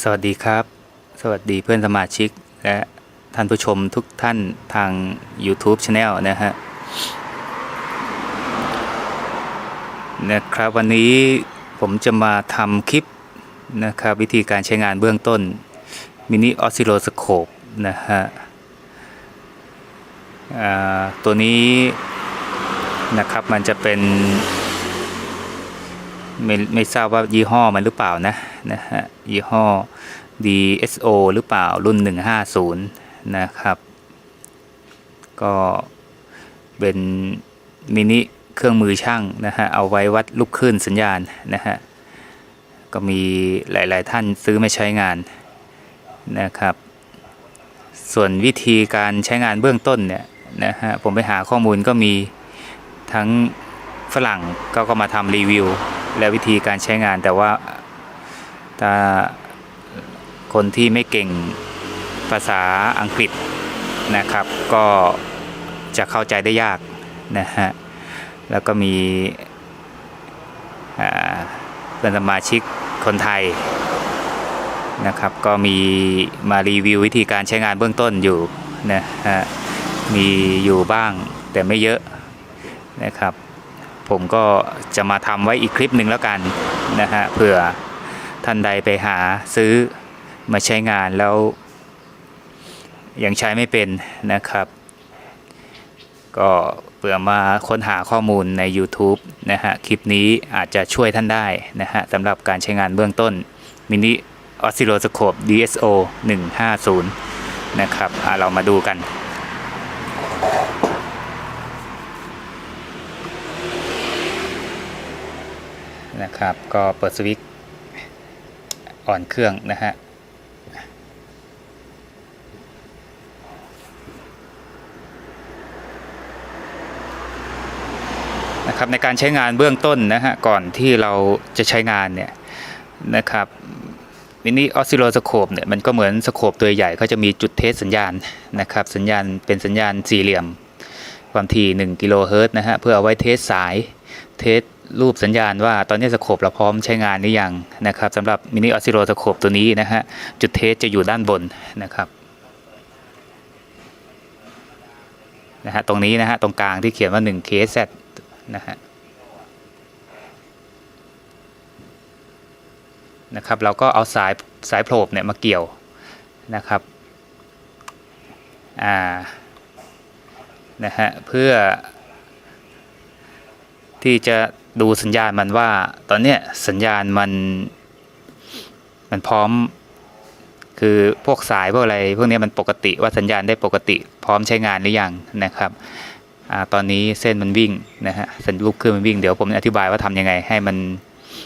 สวัสดีครับ สวัสดีเพื่อนสมาชิก และท่านผู้ชมทุกท่านทาง YouTube Channel นะฮะนะครับวันนี้ผมจะมาทำคลิปนะครับวิธีการใช้งานเบื้องต้นมินิออสซิโลสโคปนะฮะตัวนี้นะครับมันจะเป็น ไม่ไม่ทราบว่ายี่ห้อมันหรือเปล่านะนะฮะยี่ห้อ DSO หรือเปล่ารุ่น 150 นะครับ ก็เป็นมินิเครื่องมือช่างนะฮะเอาไว้วัดลูกคลื่นสัญญาณนะฮะก็มีหลาย ๆ ท่านซื้อมาใช้งานนะครับ ส่วนวิธีการใช้งานเบื้องต้นเนี่ยนะฮะผมไปหาข้อมูลก็มีทั้งฝรั่งก็ก็มาทำรีวิว และวิธีการใช้งานแต่ว่าถ้าคนที่ไม่เก่งภาษาอังกฤษนะครับ ก็จะเข้าใจได้ยากนะฮะแล้วก็มีเพื่อนสมาชิกคนไทยนะครับ ก็มีมารีวิววิธีการใช้งานเบื้องต้นอยู่นะฮะมีอยู่บ้างแต่ไม่เยอะนะครับ ผมก็จะมาทำไว้อีกคลิปหนึ่งแล้วกันนะฮะเผื่อท่านใดไปหาซื้อมาใช้งานแล้ว ยังใช้ไม่เป็นนะครับ ก็เผื่อมาค้นหาข้อมูลใน YouTube นะฮะคลิปนี้อาจจะช่วยท่านได้นะฮะสำหรับการใช้งานเบื้องต้นมินิออสซิโลสโคป DSO 150 นะครับอะเรามาดูกัน นะครับ ก็เปิดสวิตช์อ่อนเครื่องนะฮะนะครับในการใช้งานเบื้องต้นนะฮะก่อนที่เราจะใช้งานเนี่ยนะครับมินิออสซิโลสโคปเนี่ยมันก็เหมือนสโคปตัวใหญ่เขาจะมีจุดเทสสัญญาณนะครับสัญญาณเป็นสัญญาณสี่เหลี่ยม ความถี่1กิโลเฮิรตซ์นะฮะเพื่อเอาไว้เทสสายเทส รูปสัญญาณว่าตอนนี้สโคปเราพร้อมใช้งานหรือยังนะครับสำหรับมินิออสซิโลสโคปตัวนี้นะฮะจุดเทสจะอยู่ด้านบนนะครับนะฮะตรงนี้นะฮะตรงกลางที่เขียนว่า 1 KZ นะฮะนะครับเราก็เอาสายสายโผล่เนี่ยมาเกี่ยวนะครับอ่านะฮะเพื่อที่จะ ดูสัญญาณมันว่า ตอนเนี้ยสัญญาณมัน มันพร้อม คือพวกสายพวกอะไร พวกนี้มันปกติว่าสัญญาณได้ปกติ พร้อมใช้งานหรือยังนะครับอตอนนี้เส้นมันวิ่งนะฮะสัญลูกเครื่องมันวิ่งเดี๋ยวผมอธิบายว่าทำยังไง ให้มัน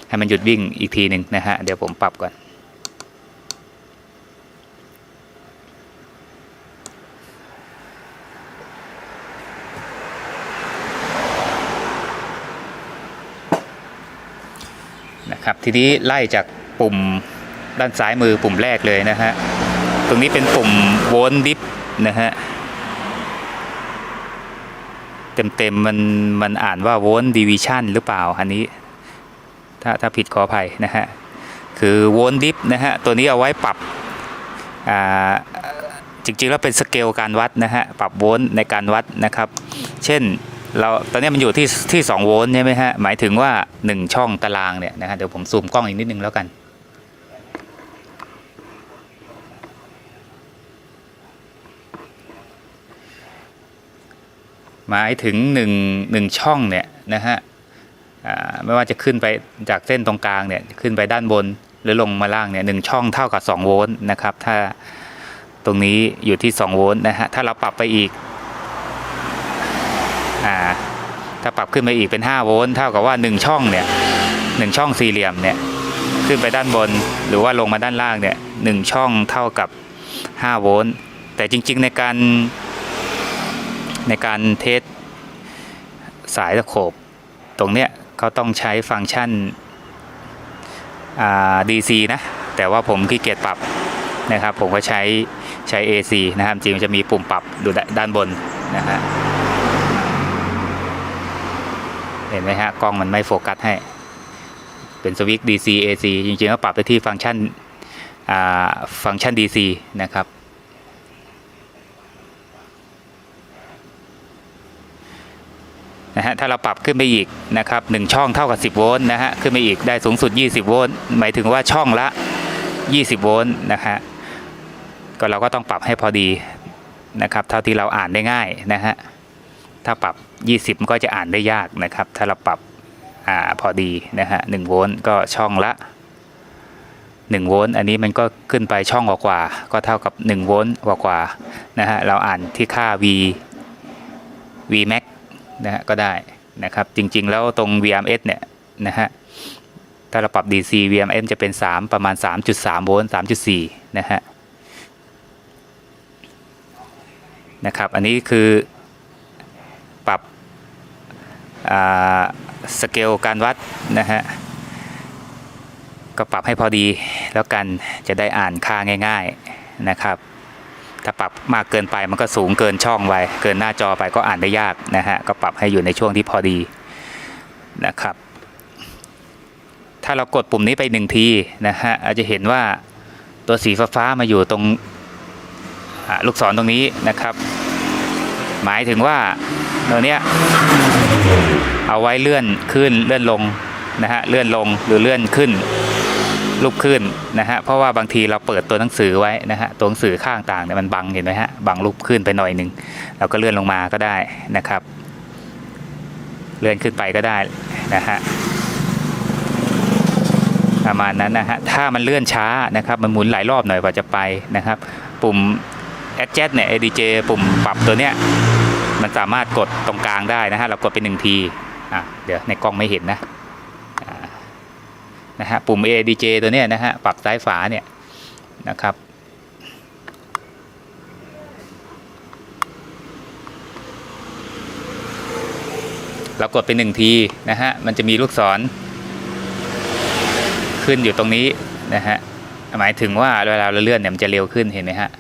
ให้มันหยุดวิ่งอีกทีหนึ่งนะฮะเดี๋ยวผมปรับก่อน นะครับทีนี้ไล่จากปุ่มด้านซ้ายมือปุ่มแรกเลยนะฮะตรงนี้เป็นปุ่มโวลต์ดิฟนะฮะเต็มๆมันมันอ่านว่าโวลต์ดิวิชันหรือเปล่าอันนี้ ถ้าถ้าผิดขออภัยนะฮะคือโวลต์ดิฟนะฮะตัวนี้เอาไว้ปรับอ่าจริงๆแล้วเป็นสเกลการวัดนะฮะปรับโวลต์ในการวัดนะครับ เช่น เราตอนนี้มันอยู่ที่ที่2โวลต์ใช่ไหมฮะหมายถึงว่า1ช่องตารางเนี่ยนะฮะเดี๋ยวผมซูมกล้องอีกนิดนึงแล้วกัน หมายถึง1 1ช่องเนี่ยนะฮะไม่ว่าจะขึ้นไปจากเส้นตรงกลางเนี่ยขึ้นไปด้านบนหรือลงมาล่างเนี่ยหนึ่งช่องเท่ากับ 2 โวลต์นะครับ ถ้าตรงนี้อยู่ที่ 2 โวลต์นะฮะถ้าเราปรับไปอีก อ่าถ้าปรับขึ้นไปอีกเป็น 5 โวลต์เท่ากับว่า 1 ช่องเนี่ยหช่องสี่เหลี่ยมเนี่ยขึ้นไปด้านบนหรือว่าลงมาด้านล่างเนี่ยหช่องเท่ากับ 5 โวลต์แต่จริงๆในการในการเทสสายตะโขบ ตรงเนี้ยเขาต้องใช้ฟังก์ชัน DC นะ แต่ว่าผมขี้เกียจปรับนะครับ ผมก็ใช้ใช้ AC นะครับจริงมันจะมีปุ่มปรับดูด้านบนนะฮะ เห็นไหมฮะ กล้องมันไม่โฟกัสให้ เป็นสวิตช์ DC AC จริงๆก็ปรับไปที่ฟังก์ชันฟังก์ชัน DC นะครับ นะฮะ ถ้าเราปรับขึ้นไปอีกนะครับหนึ่งช่องเท่ากับ 10 โวลต์นะฮะ ขึ้นไปอีกได้สูงสุด 20 โวลต์ หมายถึงว่าช่องละ 20 โวลต์นะฮะ ก็เราก็ต้องปรับให้พอดีนะครับ เท่าที่เราอ่านได้ง่ายนะฮะ ถ้าปรับ 20 มันก็จะอ่านได้ยากนะครับ ถ้าเราปรับอ่าพอดีนะฮะ1โวลต์ก็ช่องละ1โวลต์อันนี้มันก็ขึ้นไปช่องกว่าๆก็เท่ากับ1โวลต์กว่าๆนะฮะเราอ่านที่ค่า V V max นะฮะก็ได้นะครับจริงๆ แล้วตรง VMS เนี่ยนะฮะถ้าเราปรับ DC VMS จะเป็น 3 ประมาณ 3.3โวลต์3.4 นะฮะนะครับอันนี้คือ สเกลการวัดนะฮะก็ปรับให้พอดีแล้วกันจะได้อ่านค่าง่าย ๆนะครับ ถ้าปรับมากเกินไปมันก็สูงเกินช่องไปเกินหน้าจอไปก็อ่านได้ยากนะฮะก็ปรับให้อยู่ในช่วงที่พอดีนะครับ ถ้าเรากดปุ่มนี้ไปหนึ่งทีนะฮะอาจจะเห็นว่าตัวสีฟ้าๆมาอยู่ตรงลูกศรตรงนี้นะครับ หมายถึงว่าตัวเนี้ยเอาไว้เลื่อนขึ้นเลื่อนลงนะฮะเลื่อนลงหรือเลื่อนขึ้นรูปขึ้นนะฮะเพราะว่าบางทีเราเปิดตัวหนังสือไว้นะฮะตัวหนังสือข้างต่างเนี่ยมันบังเห็นไหมฮะบังรูปขึ้นไปหน่อยหนึ่งเราก็เลื่อนลงมาก็ได้นะครับ เลื่อนขึ้นไปก็ได้นะฮะประมาณนั้นนะฮะถ้ามันเลื่อนช้านะครับ มันหมุนหลายรอบหน่อยกว่าจะไปนะครับ ปุ่ม adjust เนี่ย ADJ ปุ่มปรับตัวเนี้ยมันสามารถกดตรงกลางได้นะฮะ เรากดไปหนึ่งทีอะเดี๋ยวในกล้องไม่เห็นนะนะฮะปุ่ม ADJ ตัวเนี้ยนะฮะปรับซ้ายฝาเนี่ยนะครับเรากดไปหนึ่งทีนะฮะ มันจะมีลูกศร ขึ้นอยู่ตรงนี้นะฮะ หมายถึงว่าเวลาเราเลื่อนเนี่ยมันจะเร็วขึ้นเห็นไหมฮะ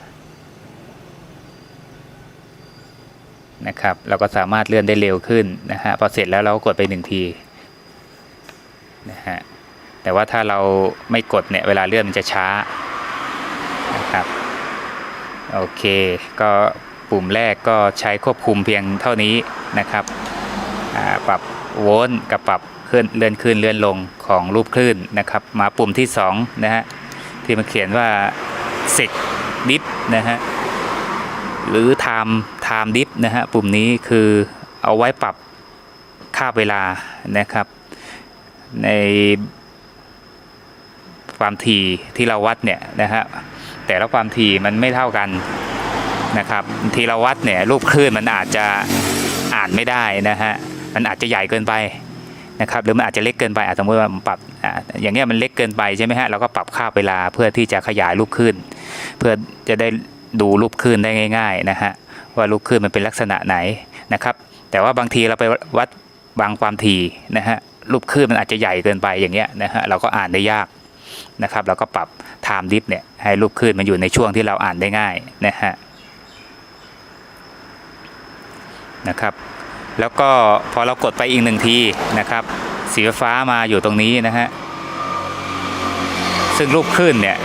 นะครับ เราก็สามารถเลื่อนได้เร็วขึ้นนะฮะพอเสร็จแล้วเราก็กดไปหนึ่งทีนะฮะแต่ว่าถ้าเราไม่กดเนี่ยเวลาเลื่อนมันจะช้านะครับโอเค ก็ปุ่มแรกก็ใช้ควบคุมเพียงเท่านี้นะครับอ่าปรับโวลต์กับปรับขึ้นเลื่อนขึ้นเลื่อนลงของรูปคลื่นนะครับ มาปุ่มที่2นะฮะที่มันเขียนว่า sec dip นะฮะ หรือ time time dip นะฮะปุ่มนี้คือเอาไว้ปรับค่าเวลานะครับ ในความถี่ที่เราวัดเนี่ยนะฮะแต่ละความถี่มันไม่เท่ากันนะครับทีเราวัดเนี่ยรูปคลื่นมันอาจจะอ่านไม่ได้นะฮะมันอาจจะใหญ่เกินไปนะครับหรือมันอาจจะเล็กเกินไปอาจสมมติว่าปรับออย่างเงี้ยมันเล็กเกินไปใช่ไหมฮะเราก็ปรับค่าเวลาเพื่อที่จะขยายรูปคลื่นเพื่อจะได้ ดูรูปคลื่นได้ง่าย ๆนะฮะว่ารูปคลื่นมันเป็นลักษณะไหนนะครับ แต่ว่าบางทีเราไปวัดบางความถี่นะฮะรูปคลื่นมันอาจจะใหญ่เกินไปอย่างเงี้ยนะฮะเราก็อ่านได้ยากนะครับเราก็ปรับ time dip เนี่ยให้รูปคลื่นมันอยู่ในช่วงที่เราอ่านได้ง่ายนะฮะนะครับ แล้วก็พอเรากดไปอีกหนึ่งทีนะครับ สีฟ้ามาอยู่ตรงนี้นะฮะซึ่งรูปคลื่นเนี่ย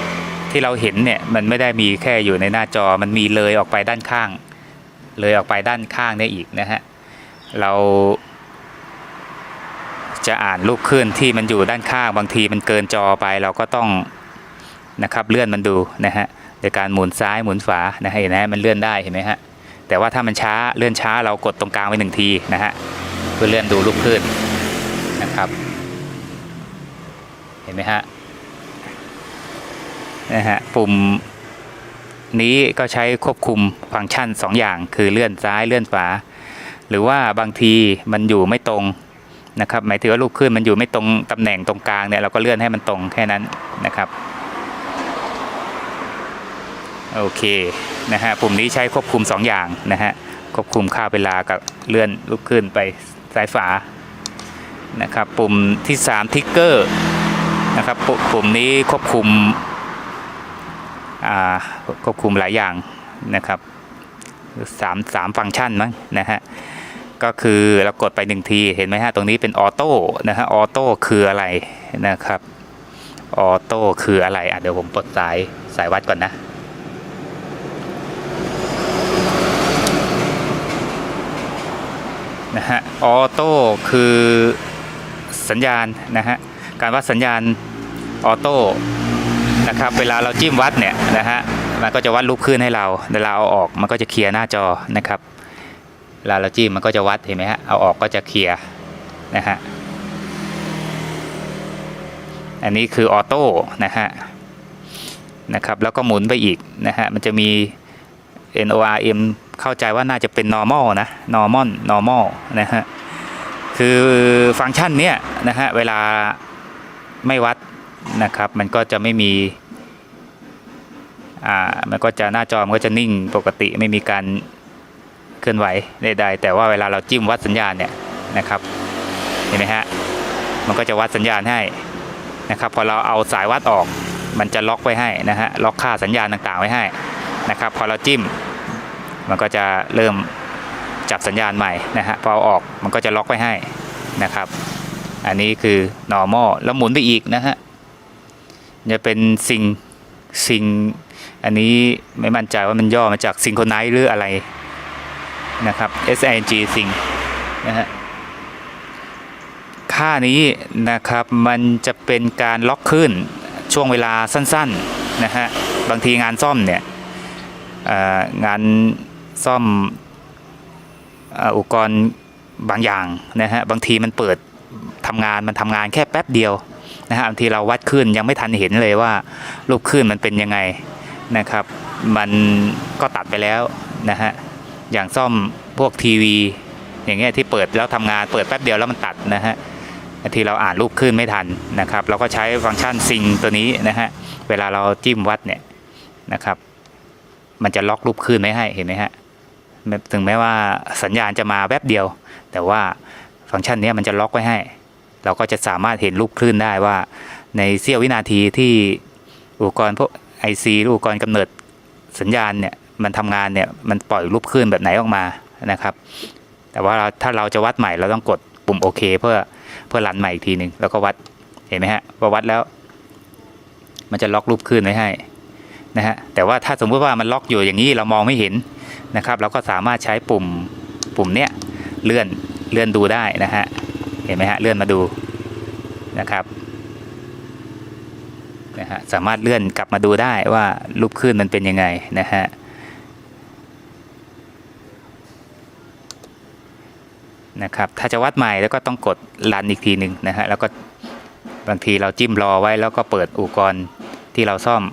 ที่เราเห็นเนี่ยมันไม่ได้มีแค่อยู่ในหน้าจอมันมีเลยออกไปด้านข้าง เลยออกไปด้านข้างได้อีกนะฮะเราจะอ่านรูปคลื่นที่มันอยู่ด้านข้าง บางทีมันเกินจอไปเราก็ต้องนะครับเลื่อนมันดูนะฮะโดยการหมุนซ้ายหมุนฝานะฮะเห็นไหมมันเลื่อนได้เห็นไหมฮะแต่ว่าถ้ามันช้าเลื่อนช้าเรากดตรงกลางไปหนึ่งทีนะฮะเพื่อเลื่อนดูรูปคลื่นนะครับ เห็นไหมฮะ นะฮะปุ่มนี้ก็ใช้ควบคุมฟังก์ชัน 2 อย่าง คือเลื่อนซ้ายเลื่อนฝาหรือว่าบางทีมันอยู่ไม่ตรงนะครับหมายถึงว่าลูกคลื่นมันอยู่ไม่ตรงตำแหน่งตรงกลางเนี่ยเราก็เลื่อนให้มันตรงแค่นั้นนะครับโอเคนะฮะปุ่มนี้ใช้ควบคุม 2 อย่างนะฮะควบคุมค่าเวลากับเลื่อนลูกคลื่นไปซ้ายฝานะครับปุ่มที่3ทิกเกอร์นะครับปุ่มนี้ควบคุม ควบคุมหลายอย่างนะครับสามสามฟังก์ชันมั้งนะฮะก็คือเรากดไปหนึ่งทีเห็นไหมฮะตรงนี้เป็นออโต้นะฮะออโต้คืออะไรนะครับออโต้คืออะไรอะเดี๋ยวผมปลดสายสายวัดก่อนนะนะฮะออโต้คือสัญญาณนะฮะการวัดสัญญาณออโต้ นะครับ เวลาเราจิ้มวัดเนี่ยนะฮะมันก็จะวัดลูกคลื่นให้เราเวลาเอาออกมันก็จะเคลียร์หน้าจอนะครับเวลาเราจิ้มมันก็จะวัดเห็นไหมฮะเอาออกก็จะเคลียร์นะฮะอันนี้คือออโต้นะฮะนะครับแล้วก็หมุนไปอีกนะฮะมันจะมี NORM เข้าใจว่าน่าจะเป็น normal นะ normal normal นะฮะคือฟังก์ชันเนี้ยนะฮะเวลาไม่วัด นะครับ มันก็จะไม่มีอ่ามันก็จะหน้าจอมันก็จะนิ่งปกติไม่มีการเคลื่อนไหวใดๆแต่ว่าเวลาเราจิ้มวัดสัญญาณเนี่ยนะครับเห็นไหมฮะมันก็จะวัดสัญญาณให้นะครับ พอเราเอาสายวัดออก มันจะล็อกไว้ให้นะฮะล็อกค่าสัญญาณต่างๆไว้ให้นะครับ พอเราจิ้ม มันก็จะเริ่มจับสัญญาณใหม่นะฮะพอเอาออกมันก็จะล็อกไว้ให้นะครับ อันนี้คือ normal แล้วหมุนไปอีกนะฮะ จะเป็นซิงซิงอันนี้ไม่มั่นใจว่ามันย่อมาจาก synchronize หรืออะไรนะครับ S I N G ซิงนะฮะค่านี้นะครับมันจะเป็นการล็อกขึ้นช่วงเวลาสั้นๆนะฮะบางทีงานซ่อมเนี่ยงานซ่อมอุปกรณ์บางอย่างนะฮะบางทีมันเปิดทำงานมันทำงานแค่แป๊บเดียว นะฮะบางทีเราวัดขึ้นยังไม่ทันเห็นเลยว่ารูปขึ้นมันเป็นยังไงนะครับ มันก็ตัดไปแล้วนะฮะอย่างซ่อมพวกทีวี อย่างเงี้ยที่เปิดแล้วทำงานเปิดแป๊บเดียวแล้วมันตัดนะฮะบางทีเราอ่านรูปขึ้นไม่ทันนะครับ เราก็ใช้ฟังก์ชันซิงตัวนี้นะฮะเวลาเราจิ้มวัดเนี่ยนะครับ มันจะล็อกรูปขึ้นไม่ให้เห็นไหมฮะถึงแม้ว่าสัญญาณจะมาแวบเดียว แต่ว่าฟังก์ชันนี้มันจะล็อกไว้ให้ เราก็จะสามารถเห็นรูปคลื่นได้ว่า ในเสี้ยววินาทีที่อุปกรณ์พวก IC หรืออุปกรณ์กำเนิดสัญญาณเนี่ยมันทำงานเนี่ยมันปล่อยรูปคลื่นแบบไหนออกมานะครับ แต่ว่าเราถ้าเราจะวัดใหม่เราต้องกดปุ่มโอเคเพื่อเพื่อรันใหม่อีกทีหนึ่งแล้วก็วัดเห็นไหมฮะพอวัดแล้ว มันจะล็อกรูปคลื่นไว้ให้นะฮะแต่ว่าถ้าสมมติว่ามันล็อกอยู่อย่างนี้เรามองไม่เห็นนะครับ เราก็สามารถใช้ปุ่มปุ่มเนี้ยเลื่อนเลื่อนดูได้นะฮะ ห็นไหมฮะเลื่อนมาดูนะครับนะฮะสามารถเลื่อนกลับมาดูได้ว่ารูปคลื่นมันเป็นยังไงนะฮะนะครับถ้าจะวัดใหม่แล้วก็ต้องกดรันอีกทีหนึ่งนะฮะแล้วก็บางทีเราจิ้มรอไว้แล้วก็เปิดอุปกรณ์ที่เราซ่อม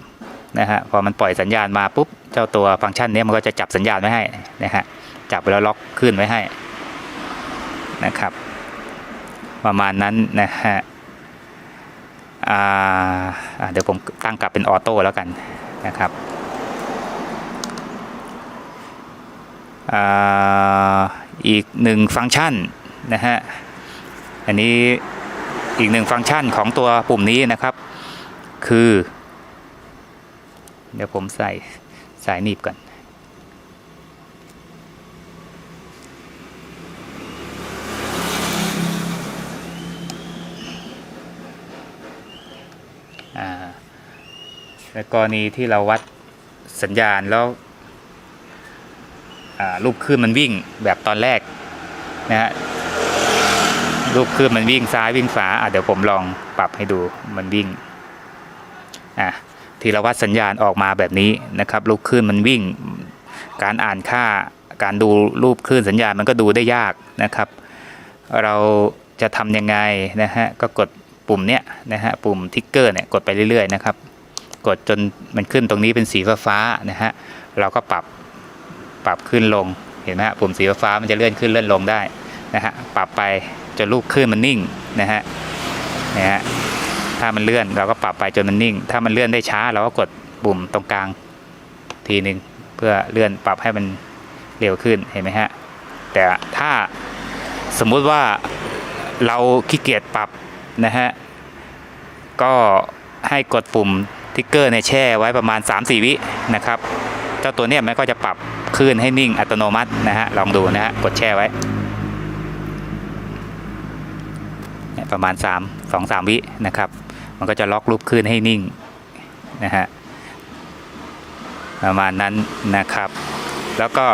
นะฮะพอมันปล่อยสัญญาณมาปุ๊บเจ้าตัวฟังก์ชันนี้มันก็จะจับสัญญาณไว้ให้นะฮะจับแล้วล็อกขึ้นไว้ให้นะครับ ประมาณนั้นนะฮะเดี๋ยวผมตั้งกลับเป็นออโต้แล้วกันนะครับอีกหนึ่งฟังก์ชันนะฮะ อันนี้อีกหนึ่งฟังก์ชันของตัวปุ่มนี้นะครับ คือ เดี๋ยวผมใส่สายหนีบก่อน ในกรณีที่เราวัดสัญญาณแล้วรูปคลื่นมันวิ่งแบบตอนแรกนะฮะรูปคลื่นมันวิ่งซ้ายวิ่งขวาอะเดี๋ยวผมลองปรับให้ดูมันวิ่งอะทีละวัดสัญญาณออกมาแบบนี้นะครับรูปคลื่นมันวิ่ง การอ่านค่าการดูรูปคลื่นสัญญาณมันก็ดูได้ยากนะครับ เราจะทำยังไงนะฮะก็กดปุ่มเนี้ยนะฮะปุ่มทิกเกอร์เนี่ยกดไปเรื่อยๆนะครับ กดจนมันขึ้นตรงนี้เป็นสีฟ้าๆนะฮะเราก็ปรับปรับขึ้นลงเห็นไหมฮะปุ่มสีฟ้ามันจะเลื่อนขึ้นเลื่อนลงได้นะฮะปรับไปจนรูปขึ้นมันนิ่งนะฮะนะฮะถ้ามันเลื่อนเราก็ปรับไปจนมันนิ่ง ถ้ามันเลื่อนได้ช้าเราก็กดปุ่มตรงกลางทีหนึ่งเพื่อเลื่อนปรับให้มันเร็วขึ้นเห็นไหมฮะแต่ถ้าสมมุติว่าเราขี้เกียจปรับนะฮะก็ให้กดปุ่ม ทิกเกอร์ในยแช่ไว้ประมาณ 3-4 วินะครับ เจ้าตัวเนี้ยมันก็จะปรับคลื่นให้นิ่งอัตโนมัตินะฮะ ลองดูนะฮะ กดแช่ไว้ ประมาณ 3 2 3 วินะครับ มันก็จะล็อกรูปคลื่นให้นิ่งนะฮะ ประมาณนั้นนะครับ แล้วก็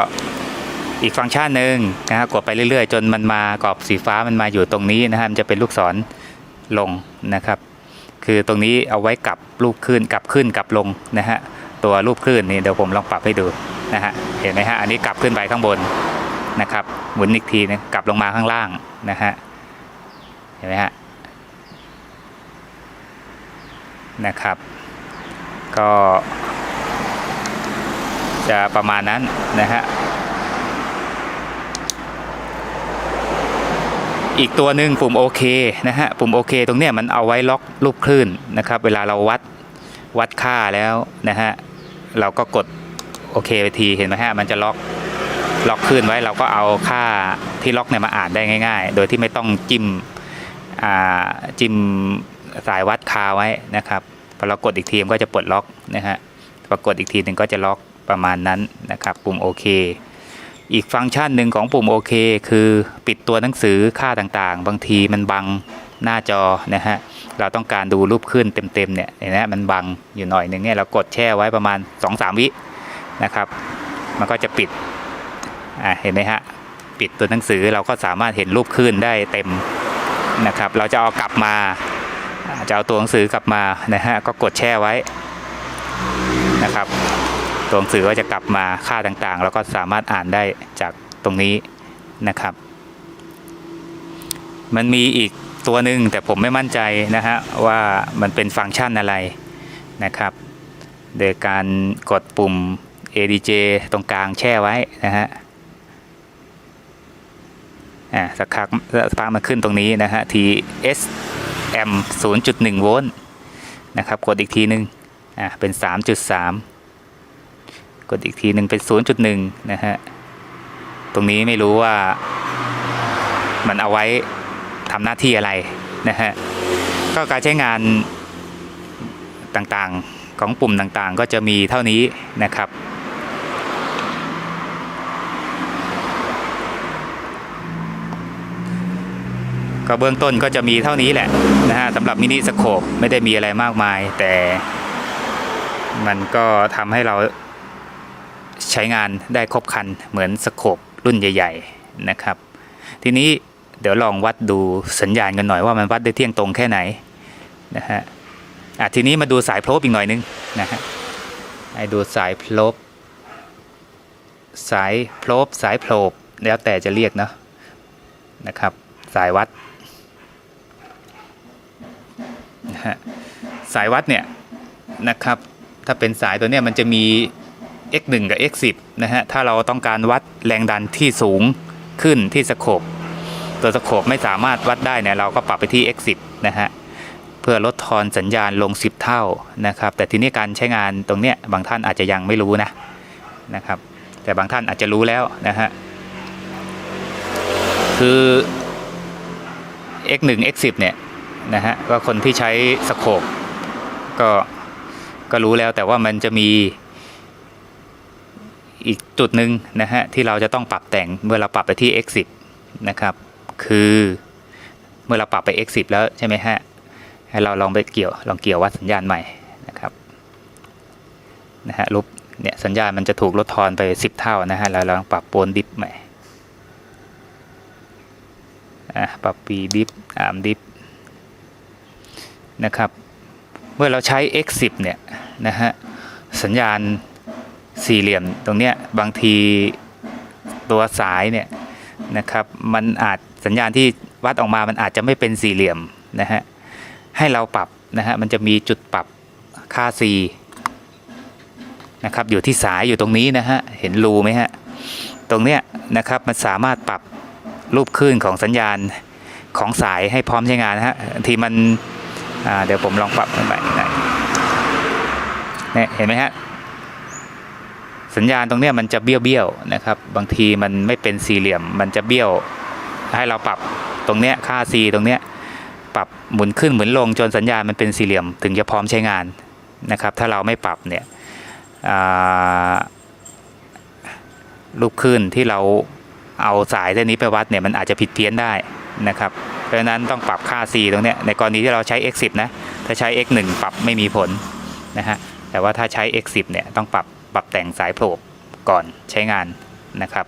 อีกฟังก์ชันหนึ่งนะฮะ กดไปเรื่อยๆ จนมันมากรอบสีฟ้ามันมาอยู่ตรงนี้นะฮะ มันจะเป็นลูกศรลงนะครับ คือตรงนี้เอาไว้กลับรูปคลื่นกลับขึ้นกลับลงนะฮะตัวรูปคลื่นนี่เดี๋ยวผมลองปรับให้ดูนะฮะเห็นไหมฮะอันนี้กลับขึ้นไปข้างบนนะครับหมุนอีกทีนะกลับลงมาข้างล่างนะฮะเห็นไหมฮะนะครับ ก็จะประมาณนั้นนะฮะ อีกตัวหนึ่งปุ่มโอเคนะฮะปุ่มโอเคตรงเนี้ยมันเอาไว้ล็อกรูปคลื่นนะครับ เวลาเราวัดวัดค่าแล้วนะฮะเราก็กดโอเคไปทีเห็นไหมฮะมันจะล็อกล็อกคลื่นไว้เราก็เอาค่าที่ล็อกเนี่ยมาอ่านได้ง่าย ๆ โดยที่ไม่ต้องจิ้มจิ้มสายวัดคาไว้นะครับพอเรากดอีกทีมันก็จะปลดล็อกนะฮะพอกดอีกทีหนึ่งก็จะล็อกประมาณนั้นนะครับ ปุ่มโอเค อีกฟังก์ชันหนึ่งของปุ่มโอเคคือปิดตัวหนังสือค่าต่างๆ บางทีมันบังหน้าจอนะฮะเราต้องการดูรูปขึ้นเต็มๆเนี่ยเห็นไหมมันบังอยู่หน่อยหนึ่งเนี่ยเรากดแช่ไว้ประมาณ 2-3 วินะครับ มันก็จะปิดอ่าเห็นไหมฮะปิดตัวหนังสือเราก็สามารถเห็นรูปขึ้นได้เต็มนะครับ เราจะเอากลับมาอ่าจะเอาตัวหนังสือกลับมานะฮะก็กดแช่ไว้นะครับ ตัวหนังสือก็จะกลับมาค่าต่างๆ แล้วก็สามารถอ่านได้จากตรงนี้นะครับ มันมีอีกตัวหนึ่งแต่ผมไม่มั่นใจนะฮะว่ามันเป็นฟังก์ชันอะไรนะครับ โดยการกดปุ่ม ADJ ตรงกลางแช่ไว้นะฮะอ่าสักพักสักพักมาขึ้นตรงนี้นะฮะ TSM 0.1 โวลต์นะครับ กดอีกทีนึงอ่าเป็น 3.3 กดอีกทีหนึ่งเป็น 0.1 นะฮะ ตรงนี้ไม่รู้ว่ามันเอาไว้ทำหน้าที่อะไรนะฮะ ก็การใช้งานต่างๆของปุ่มต่างๆ ก็จะมีเท่านี้นะครับ ก็เบื้องต้นก็จะมีเท่านี้แหละนะฮะสำหรับมินิสโคปไม่ได้มีอะไรมากมาย แต่มันก็ทำให้เรา ใช้งานได้ครบคันเหมือนสโคปรุ่นใหญ่ ๆนะครับ ทีนี้เดี๋ยวลองวัดดูสัญญาณกันหน่อยว่ามันวัดได้เที่ยงตรงแค่ไหนนะฮะอะทีนี้มาดูสายโพลบอีกหน่อยนึงนะฮะให้ดูสายโพลบสายโพลบสายโพลบแล้วแต่จะเรียกเนาะนะครับ สายวัดนะฮะสายวัดเนี่ยนะครับ ถ้าเป็นสายตัวเนี้ยมันจะมี x1 กับ x10 นะฮะ ถ้าเราต้องการวัดแรงดันที่สูงขึ้นที่สโคปตัวสโคปไม่สามารถวัดได้เนี่ยเราก็ปรับไปที่ x10 นะฮะ เพื่อลดทอนสัญญาณลง 10 เท่านะครับ แต่ทีนี้การใช้งานตรงเนี้ยบางท่านอาจจะยังไม่รู้นะนะครับ แต่บางท่านอาจจะรู้แล้วนะฮะ คือ x1 x10 เนี่ยนะฮะ ก็คนที่ใช้สโคปก็ก็รู้แล้วแต่ว่ามันจะมี อีกจุดหนึ่งนะฮะที่เราจะต้องปรับแต่งเมื่อเราปรับไปที่ x10 นะครับคือเมื่อเราปรับไป x10 แล้วใช่ไหมฮะให้เราลองไปเกี่ยวลองเกี่ยววัดสัญญาณใหม่นะครับนะฮะลบเนี่ยสัญญาณมันจะถูกลดทอนไป 10 เท่านะฮะเราลองปรับโปนดิฟใหม่อะปรับปีดิฟอาร์มดิฟนะครับเมื่อเราใช้ x10 เนี่ยนะฮะสัญญาณ สี่เหลี่ยมตรงเนี้ยบางทีตัวสายเนี่ยนะครับมันอาจสัญญาณที่วัดออกมามันอาจจะไม่เป็นสี่เหลี่ยมนะฮะให้เราปรับนะฮะมันจะมีจุดปรับค่า C นะครับอยู่ที่สายอยู่ตรงนี้นะฮะเห็นรูไหมฮะตรงเนี้ยนะครับมันสามารถปรับรูปคลื่นของสัญญาณของสายให้พร้อมใช้งานนะฮะทีมันเดี๋ยวผมลองปรับใหม่หน่อยเนี่ยเห็นไหมฮะ สัญญาณตรงเนี้ยมันจะเบี้ยวเบี้ยวๆนะครับ บางทีมันไม่เป็นสี่เหลี่ยม มันจะเบี้ยวให้เราปรับตรงเนี้ยค่า C ตรงเนี้ยปรับหมุนขึ้นหมุนลงจนสัญญาณมันเป็นสี่เหลี่ยม ถึงจะพร้อมใช้งานนะครับ ถ้าเราไม่ปรับเนี่ยอ่าลูกคลื่นที่เราเอาสายเส้นนี้ไปวัดเนี่ยมันอาจจะผิดเพี้ยนได้นะครับ เพราะฉะนั้นต้องปรับค่า C ตรงเนี้ยในกรณีที่เราใช้ X10 นะถ้าใช้ x 1 ปรับไม่มีผลนะฮะแต่ว่าถ้าใช้ x 10 เนี่ยต้องปรับ ปรับแต่งสายโผล่ก่อนใช้งานนะครับ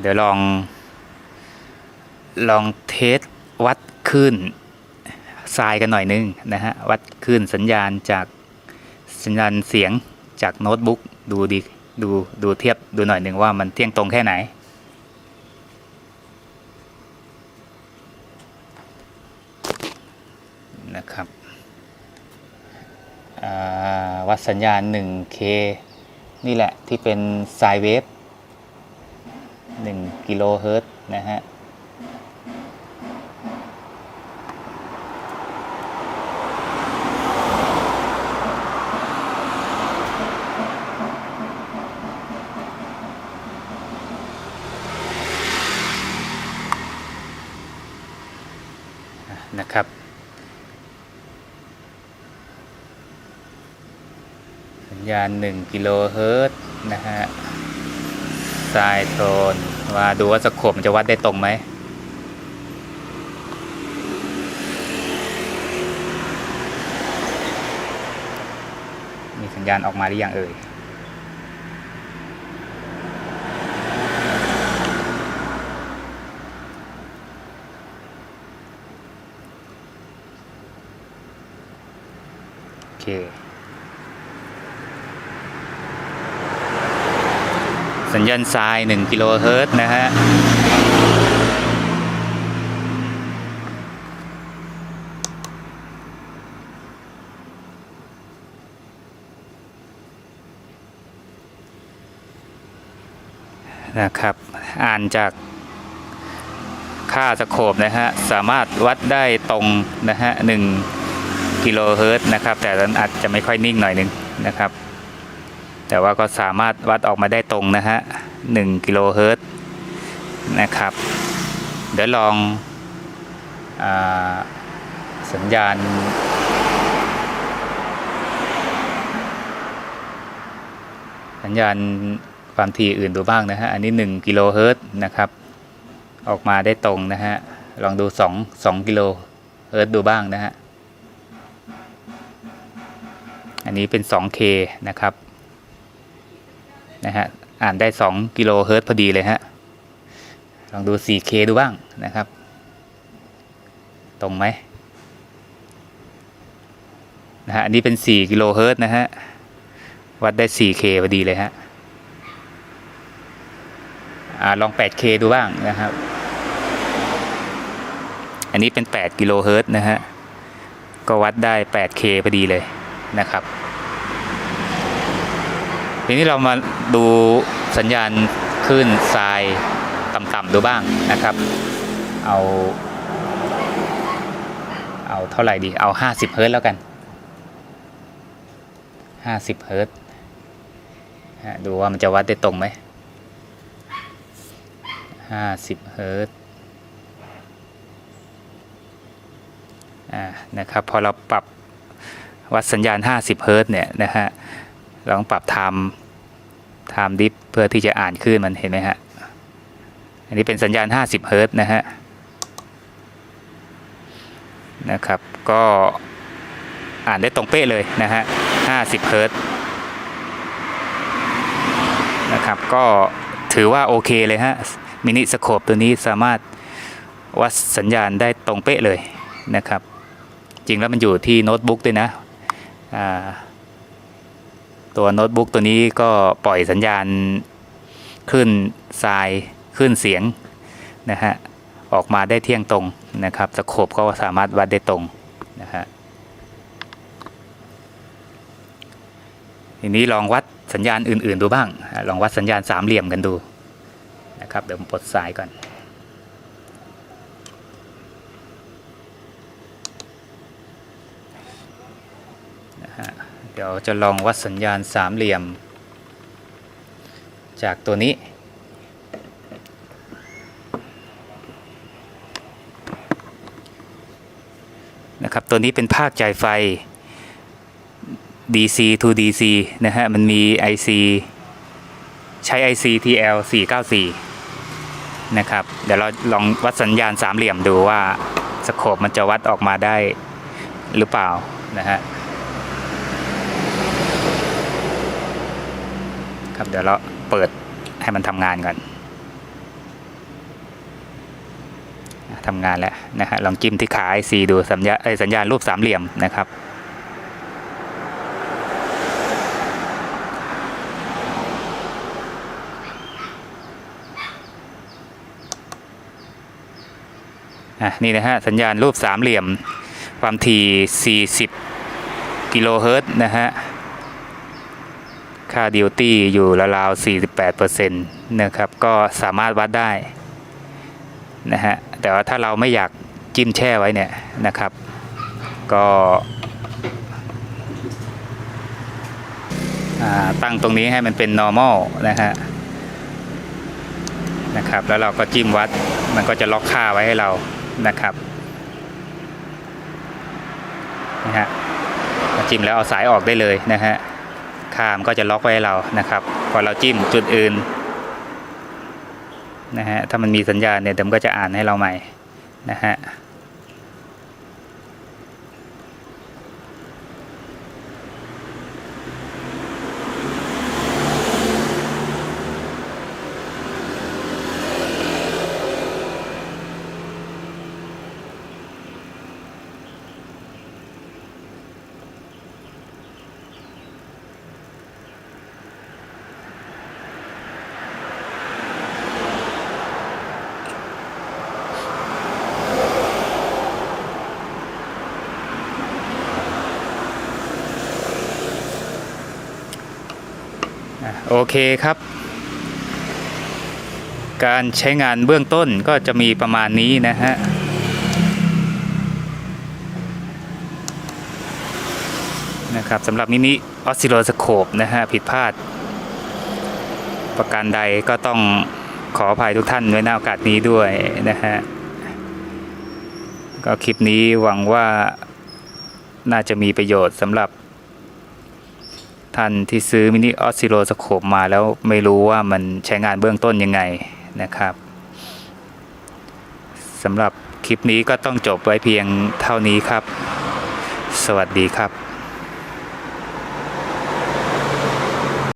เดี๋ยวลอง ลองเทสวัดคลื่นทรายกันหน่อยนึงนะฮะ วัดคลื่นสัญญาณจากสัญญาณเสียงจากโน้ตบุ๊กดูดี ดูดูเทียบดูหน่อยหนึ่งว่ามันเที่ยงตรงแค่ไหน นะครับวัดสัญญาณ 1K นี่แหละที่เป็นไซเวฟ1กิโลเฮิรตซ์นะฮะ ญาณ 1 กิโลเฮิรตซ์นะฮะไซโทนว่าดูว่าสโคปมันจะวัดได้ตรงไหมมีสัญญาณออกมาหรือยังเอ่ยโอเค สัญญาณทราย 1 กิโลเฮิรตซ์นะฮะนะครับ อ่านจากค่าสโคปนะฮะ สามารถวัดได้ตรงนะฮะ1กิโลเฮิรตซ์นะครับ แต่นั้นอาจจะไม่ค่อยนิ่งหน่อยหนึงนะครับ แต่ว่าก็สามารถวัดออกมาได้ตรงนะฮะ1กิโลเฮิรต์นะครับ เดี๋ยวลองอสัญญาณ สัญญาณความถี่อื่นดูบ้างนะฮะ อันนี้ 1 กิโลเฮิรต์นะครับ ออกมาได้ตรงนะฮะ ลองดู 2 2กิโลเฮิรต์ดูบ้างนะฮะ อันนี้เป็น 2K นะครับ นะฮะอ่านได้ 2 กิโลเฮิรตซ์พอดีเลยฮะ ลองดู 4K ดูบ้างนะครับ ตรงไหมนะฮะอันนี้เป็น 4 กิโลเฮิรตซ์นะฮะ วัดได้ 4K พอดีเลยฮะอ่าลอง 8K ดูบ้างนะครับ อันนี้เป็น 8 กิโลเฮิรตซ์นะฮะ ก็วัดได้ 8K พอดีเลยนะครับ ทีนี้เรามาดูสัญญาณคลื่นทรายต่ำๆดูบ้างนะครับ เอา เอาเท่าไหร่ดี เอา 50 เฮิร์ตแล้วกัน 50 เฮิรตซ์ฮะดูว่ามันจะวัดได้ตรงไหม 50 เฮิรตซ์อ่านะครับ พอเราปรับวัดสัญญาณ 50 เฮิร์ตเนี่ยนะฮะ เราต้องปรับไทม์ ไทม์ดิฟเพื่อที่จะอ่านคลื่นมันเห็นไหมฮะ อันนี้เป็นสัญญาณ 50 เฮิรต์นะฮะ นะครับ ก็อ่านได้ตรงเป๊ะเลยนะฮะ 50 เฮิรต์นะครับ ก็ถือว่าโอเคเลยฮะ มินิสโคปตัวนี้สามารถวัดสัญญาณได้ตรงเป๊ะเลยนะครับ จริงแล้วมันอยู่ที่โน้ตบุ๊กด้วยนะ อ่า ตัวโน้ตบุ๊กตัวนี้ก็ปล่อยสัญญาณขึ้นทรายขึ้นเสียงนะฮะออกมาได้เที่ยงตรงนะครับสโคปก็สามารถวัดได้ตรงนะฮะทีนี้ลองวัดสัญญาณอื่น ๆ ดูบ้าง ลองวัดสัญญาณสามเหลี่ยมกันดูนะครับเดี๋ยวผมปลดสายก่อนนะฮะ เดี๋ยวจะลองวัดสัญญาณสามเหลี่ยม จากตัวนี้ นะครับ ตัวนี้เป็นภาคจ่ายไฟ DC to DC นะฮะ มันมี IC ใช้ IC TL 494 นะครับ เดี๋ยวเราลองวัดสัญญาณสามเหลี่ยมดูว่าสโคปมันจะวัดออกมาได้หรือเปล่านะฮะ ครับ เดี๋ยวเราเปิดให้มันทำงานก่อนทำงานแล้วนะฮะลองจิ้มที่ขา IC ดูสัญญาเอ้ยสัญญาณรูปสามเหลี่ยมนะครับอะนี่นะฮะสัญญาณรูปสามเหลี่ยมความถี่ 40 กิโลเฮิรตซ์นะฮะ ค่าดิวตี้อยู่ราวๆ48%นะครับ ก็สามารถวัดได้นะฮะ แต่ว่าถ้าเราไม่อยากจิ้มแช่ไว้เนี่ยนะครับ ก็ตั้งตรงนี้ให้มันเป็น normal นะฮะนะครับ แล้วเราก็จิ้มวัด มันก็จะล็อกค่าไว้ให้เรานะครับนะฮะจิ้มแล้วเอาสายออกได้เลยนะฮะ ข้ามก็จะล็อกไว้ให้เรานะครับพอเราจิ้มจุดอื่นนะฮะถ้ามันมีสัญญาณเนี่ยเดี๋ยวมันก็จะอ่านให้เราใหม่นะฮะ โอเคครับ การใช้งานเบื้องต้นก็จะมีประมาณนี้นะฮะนะครับสำหรับมินิออสซิโลสโคปนะฮะผิดพลาด ประการใดก็ต้องขออภัยทุกท่านไว้ในโอกาสนี้ด้วยนะฮะก็คลิปนี้หวังว่าน่าจะมีประโยชน์สำหรับ ท่านที่ซื้อมินิออสซิโลสโคปมาแล้วไม่รู้ว่ามันใช้งานเบื้องต้นยังไงนะครับสำหรับคลิปนี้ก็ต้องจบไว้เพียงเท่านี้ครับ สวัสดีครับ